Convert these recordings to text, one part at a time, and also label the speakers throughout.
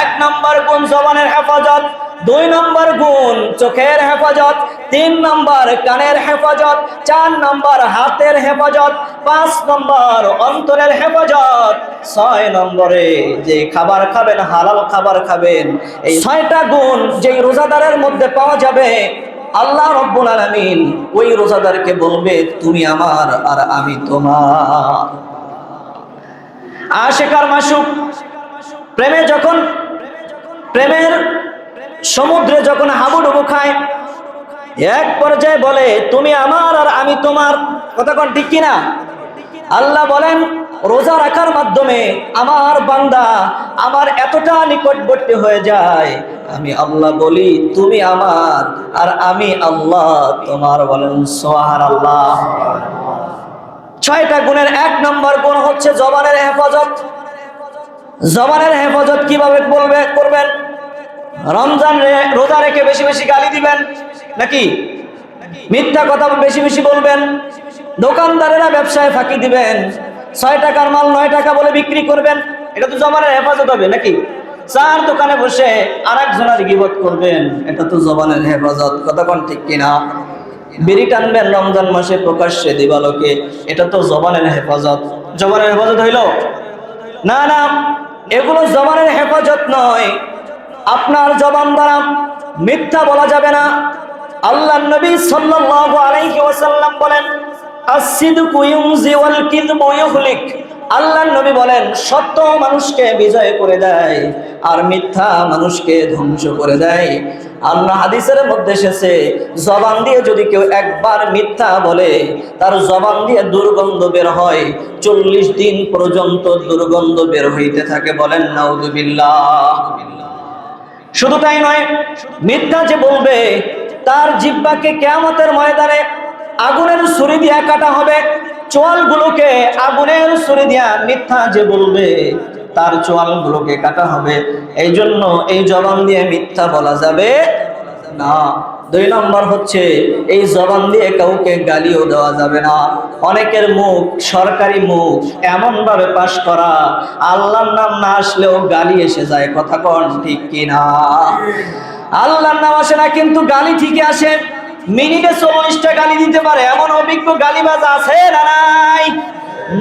Speaker 1: এক নম্বর গুণ জবানের হেফাজত, দুই নম্বর গুণ চোখের হেফাজত, তিন নম্বর কানের হেফাজত, চার নম্বর হাতের হেফাজত, পাঁচ নম্বর অন্তরের হেফাজত, ছয় নম্বরে যে খাবার খাবেন, হালাল খাবার খাবেন, এই ছয়টা গুণ যেই রোজাদারের মধ্যে পাওয়া যাবে, আল্লাহ রব্বুল আলামিন ওই রোজাদারকে বলবে, তুমি আমার আর আমি তোমার। আশেকার মাসুক প্রেমে যখন, প্রেমের সমুদ্রে যখন হাবুডুবু খায়, এক পর্যায়ে বলে, তুমি আমার আর আমি তোমার কথা কোন ঠিক কিনা? আল্লাহ বলেন, রোজা রাখার মাধ্যমে আমার বান্দা আমার এতটা নিকটবর্তী হয়ে যায় আমি আল্লাহ বলি, তুমি আমার আর আমি আল্লাহ তোমার বলেন সোহার আল্লাহ ছয়টা গুণের এক নম্বর গুণ হচ্ছে জবানের হেফাজত। জবানের হেফাজত কীভাবে বলবে, করবেন? রমজান রোজা রেখে বেশি বেশি গালি দিবেন? নাকি মিথ্যা কথা বেশি বেশি বলবেন? দোকানদারেরা ব্যবসায় ফাঁকি দিবেন? ছয় টাকার মাল নয় টাকা বলে বিক্রি করবেন? এটা তো জবানের হেফাজত হবে নাকি? চার দোকানে বসে আর একজনের গিবত করবেন? এটা তো জবানের হেফাজত। কতক্ষণ ঠিক কিনা? বিড়ি টানবেন রমজান মাসে প্রকাশ্যে দিবালোকে। এটা তো জবানের হেফাজত। জবানের হেফাজত হইল? না না। এগুলো জবানের হেফাজত নয়। আপনার জবান দ্বারা মিথ্যা বলা যাবে না। আল্লাহ নবী ওয়াসাল্লাম বলেন ইহলিক আল্লাহ নবী বলেন, সত্য মানুষকে বিজয় করে দেয় আর মিথ্যা মানুষকে ধ্বংস করে দেয়। আল্লাহ হাদিসের মধ্যে এসেছে, জবান দিয়ে যদি কেউ একবার মিথ্যা বলে, তার জবান দিয়ে দুর্গন্ধ বের হয়, চল্লিশ দিন পর্যন্ত দুর্গন্ধ বের হইতে থাকে বলেন নাউদুবিল্লাহ শুধু তাই নয়, মিথ্যা যে বলবে, তার জিব্বাকে কেয়ামতের ময়দানে আগুনের ছুরি দিয়া কাটা হবে, চোয়ালগুলোকে আগুনের ছুরি দিয়া মিথ্যা যে বলবে তার চোয়ালগুলোকে কাটা হবে। এই জন্য এই জবান দিয়ে মিথ্যা বলা যাবে না। দুই নম্বর হচ্ছে, এই জবান দিয়ে কাউকে গালিও দেওয়া যাবে না। অনেকের মুখ সরকারি মুখ এমন ভাবে পাশ করা। আল্লাহর নাম না আসলেও গালি এসে যায়, কথা কন ঠিক কিনা? আল্লাহর নাম আসে না, কিন্তু গালি ঠিকই আসে। মিনিটে চল্লিশটা গালি দিতে পারে, এমন অভিজ্ঞ গালিবাজ আছে না নাই?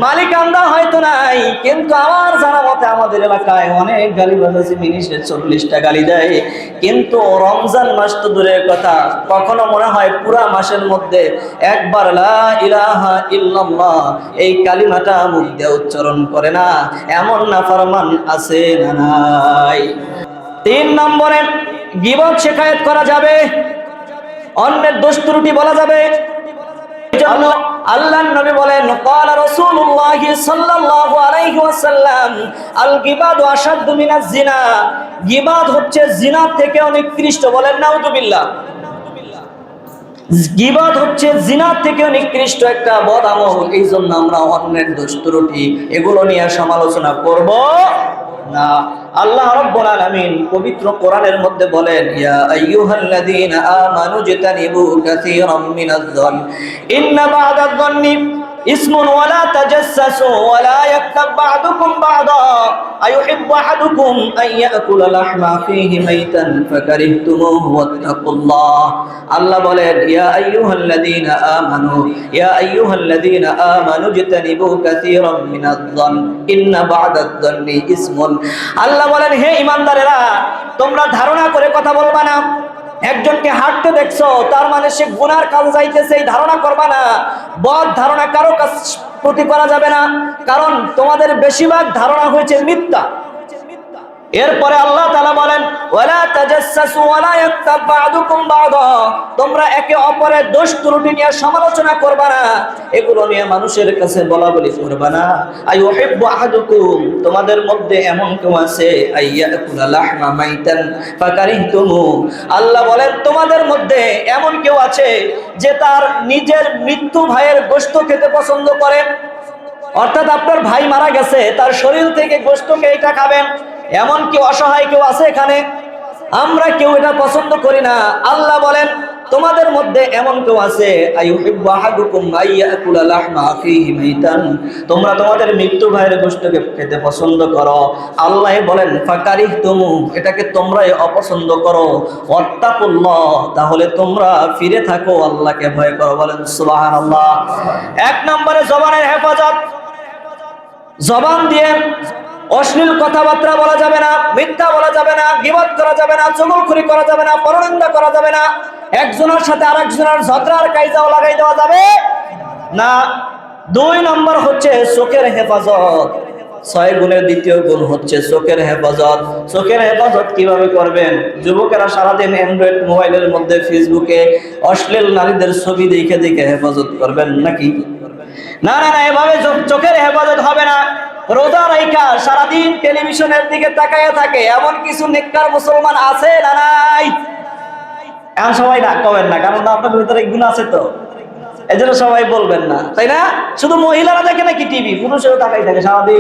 Speaker 1: মালিক আন্দা হয়তো নাই, কিন্তু আমার জানা মতে আমাদের এলাকায় অনেক গালিবাজ আছে মিনিটে চল্লিশটা গালি দেয়। কিন্তু রমজান মাস তো দূরের কথা, কখনো মনে হয় পুরা মাসের মধ্যে একবার লা ইলাহা এই কালিমাটা মুখ উচ্চারণ করে না, এমন না ফরমান আছে না নাই। তিন নম্বরে, গিবত শেখায়ত করা যাবে, অন্যের দোষ ত্রুটি বলা যাবে আল্লাহর নবী বলেন قال رسول الله صلى الله عليه وسلم গিবাদ اشد من জিনা গিবাদ হচ্ছে জিনা থেকে অনেক কৃষ্ট বলেন নাউযুবিল্লাহ গিবাদ হচ্ছে জিনার থেকে নিকৃষ্ট একটা বদ আমল। এই জন্য আমরা অন্যের দোষ ত্রুটি এগুলো নিয়ে সমালোচনা করব। না। আল্লাহ রব্বুল আলামিন পবিত্র কোরআনের মধ্যে বলেন, ইয়া আইয়ুহাল্লাযীনা আমানু জিতানিবু কাসীরাম মিনাজ-যন ইন্না বা'দায-যন্নি ইসমুন ওয়ালা তাজাসসু ওয়ালা ইয়াকতাব বা'দুকুম বা'দা। আইয়ুহিব্বু আহাদুকুম আন ইয়াকুলা লাহমা ফীহি মাইতান ফাকারিহতুমুহু ওয়াত্তাকুল্লাহ। আল্লাহ বলেন, ইয়া আইয়ুহাল্লাযীনা আমানু, ইয়া আইয়ুহাল্লাযীনা আমানু জিতানিবু কাসীরাম মিনাজ-যন ইন্না বা'দায-যন্নি ইসমুন। আল্লাহ বলেন, হে ইমানদারেরা তোমরা ধারণা করে কথা বলবা না। একজনকে হাঁটতে দেখছ, তার মানে সে গুনার কাজ যাইতেছে, এই ধারণা করবা না। বদ ধারণা কারও কাছ প্রতি করা যাবে না, কারণ তোমাদের বেশিরভাগ ধারণা হয়েছে মিথ্যা। এরপরে আল্লাহ তালা বলেন তোমরা একে অপরের দোষ ত্রুটি নিয়ে সমালোচনা করবা না। এগুলো নিয়ে মানুষের কাছে বলা বলি করবা না। তোমাদের মধ্যে এমন কেউ আছে আল্লাহ বলেন, তোমাদের মধ্যে এমন কেউ আছে যে তার নিজের মৃত্যু ভাইয়ের গোশত খেতে পছন্দ করে। অর্থাৎ আপনার ভাই মারা গেছে, তার শরীর থেকে গোস্তকে এটা খাবেন। এমন কি অসহায় কেউ আছে এখানে? আমরা কেউ এটা পছন্দ করি না। আল্লাহ বলেন, তোমাদের মধ্যে এমন কেউ আছে? তোমরা তোমাদের মৃত্যু ভাইয়ের গোষ্ঠকে খেতে পছন্দ করো। আল্লাহ বলেন ফাকারিহ তুমু এটাকে তোমরাই অপছন্দ করো। ওয়াত্তাকুল্লাহ, তাহলে তোমরা ফিরে থাকো, আল্লাহকে ভয় করো। বলেন, সুবহানাল্লাহ। এক নম্বরে জবানের হেফাজত। জবান দিয়ে অশ্লীল কথাবার্তা বলা যাবে না, মিথ্যা বলা যাবে না গিবত করা যাবে না চগলখুরি করা যাবে না, পরনিন্দা করা যাবে না। একজনের সাথে আরেকজনের ঝগড়ার কাইজাও লাগাই দেওয়া যাবে না। দুই নম্বর হচ্ছে চোখের হেফাজত। ছয় গুণের দ্বিতীয় গুণ হচ্ছে চোখের হেফাজত। চোখের হেফাজত কীভাবে করবেন? যুবকেরা সারাদিন অ্যান্ড্রয়েড মোবাইলের মধ্যে ফেসবুকে অশ্লীল নারীদের ছবি দেখে দেখে হেফাজত করবেন নাকি? না না না, এভাবে চোখ- চোখের হেফাজত হবে না। রোজা রাইখা সারাদিন টেলিভিশনের দিকে তাকাইয়া থাকে, এমন কিছু নেককার মুসলমান আছে না নাই? এখন সবাই না কবেন না, কারণ আপনাদের ভিতরে গুণ আছে তো। এই জন্য সবাই বলবেন না, তাই না? শুধু মহিলারা দেখে নাকি টিভি, পুরুষেরও তাকাই থাকে, সারাদিন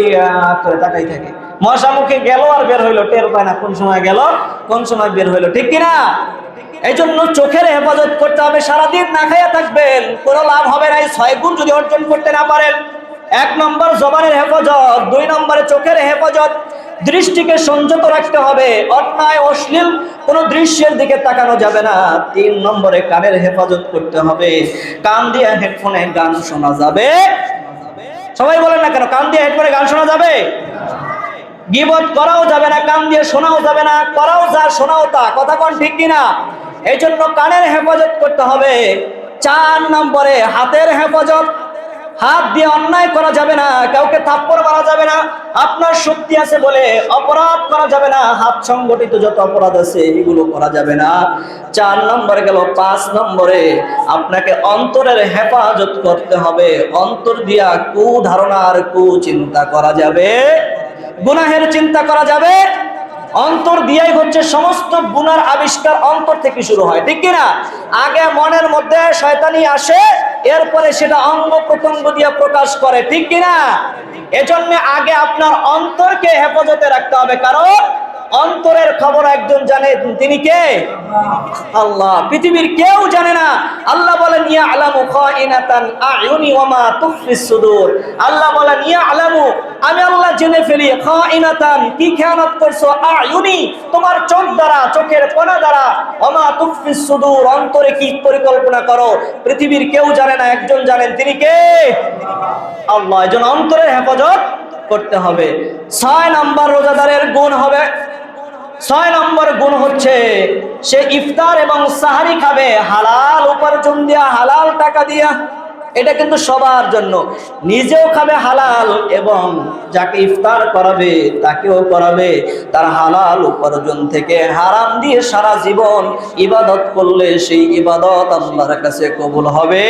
Speaker 1: করে তাকাই থাকে। মশা মুখে গেল আর বের হইল, টের পায় না কোন সময় গেল, কোন সময় বের হইল, ঠিক কিনা? এই জন্য চোখের হেফাজত করতে হবে, সারাদিন না খাইয়া থাকবেন, কোনো লাভ হবে না, এই ছয় গুণ যদি অর্জন করতে না পারেন এক নম্বর জবানের হেফাজত, দুই নম্বরে চোখের হেফাজত। দৃষ্টিকে সংযত রাখতে হবে, অন্যায়, অশ্লীল, কোনো দৃশ্যের দিকে তাকানো যাবে না। তিন নম্বরে কানের হেফাজত করতে হবে, কান দিয়ে হেডফোনে গান শোনা যাবে। সবাই বলেন না কেন, কান দিয়ে হেডফোনে গান শোনা যাবে? গিবত করাও যাবে না, কান দিয়ে শোনাও যাবে না, করাও যা, শোনাও তা। কথা কোন ঠিক কিনা এই জন্য কানের হেফাজত করতে হবে। চার নম্বরে হাতের হেফাজত হাত দিয়ে অন্যায় করা যাবে না, কাউকে থাপ্পড় মারা যাবে না, আপনার শক্তি আছে বলে অপরাধ করা যাবে না, হাত সংগঠিত যত অপরাধ আছে এগুলো করা যাবে না। চার নম্বরে গেল, পাঁচ নম্বরে আপনাকে অন্তরের হেফাজত করতে হবে, অন্তর দিয়া কু ধারণা আর কু চিন্তা করা যাবে, গুনাহের চিন্তা করা যাবে অন্তর দিয়াই হচ্ছে সমস্ত গুনার আবিষ্কার অন্তর থেকে শুরু হয়, ঠিক কিনা? আগে মনের মধ্যে শয়তানি আসে, এরপরে সেটা অঙ্গ প্রত্যঙ্গ দিয়ে প্রকাশ করে, ঠিক কিনা? এজন্য আগে আপনার অন্তরকে হেফাজতে রাখতে হবে, কারণ অন্তরের খবর একজন জানে, তিনি কে? আল্লাহ। পৃথিবীর কেউ জানে না। আল্লাহ বলেন ইয়া আলামু খাইনাতান আয়ুনি ওয়া মা তুখফিস সুদূর। আল্লাহ বলেন ইয়া আলামু আমি আল্লাহ জেনে ফেলি, খাইনাতান কি খেয়ানত করছ? আয়ুনি, তোমার চোখ দ্বারা, চোখের কোনা দ্বারা। ওয়া মা তুখফিস সুদূর, অন্তরে কি পরিকল্পনা করো? পৃথিবীর কেউ জানে না, একজন জানেন, তিনি কে? আল্লাহ এজন অন্তরের হেফাজত করতে হবে। ছয় নাম্বার রোজাদারের গুণ হবে। ছয় নম্বর গুণ হচ্ছে, সে ইফতার এবং সাহারি খাবে, হালাল উপার্জন দিয়া, হালাল টাকা দিয়া। এটা কিন্তু সবার জন্য। নিজেও খাবে হালাল এবং যাকে ইফতার করাবে, তাকেও করাবে। তার হালাল উপার্জন থেকে হারাম দিয়ে সারা জীবন ইবাদত করলে সেই ইবাদত আল্লাহর কাছে কবুল হবে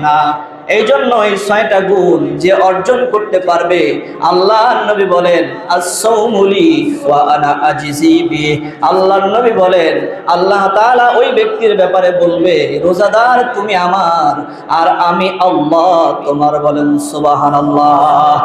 Speaker 1: না। এই জন্য এই ছয়টা গুণ যে অর্জন করতে পারবে আল্লাহ নবী বলেন আল্লাহ নবী বলেন, আল্লাহ তাআলা ওই ব্যক্তির ব্যাপারে বলবে, রোজাদার তুমি আমার, আর আমি আল্লাহ তোমার। বলেন, সুবহানাল্লাহ।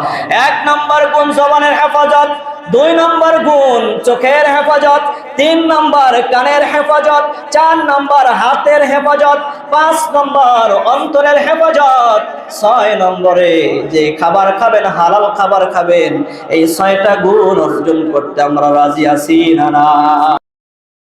Speaker 1: এক নম্বর গুণ জবানের হেফাজত, দুই নম্বর গুণ চোখের হেফাজত, তিন নম্বর কানের হেফাজত, চার নম্বর হাতের হেফাজত পাঁচ নম্বর অন্তরের হেফাজত। ছয় নম্বরে যে খাবার খাবেন, হালাল খাবার খাবেন, এই ছয়টা গুণ অর্জন করতে আমরা রাজি আছি না না?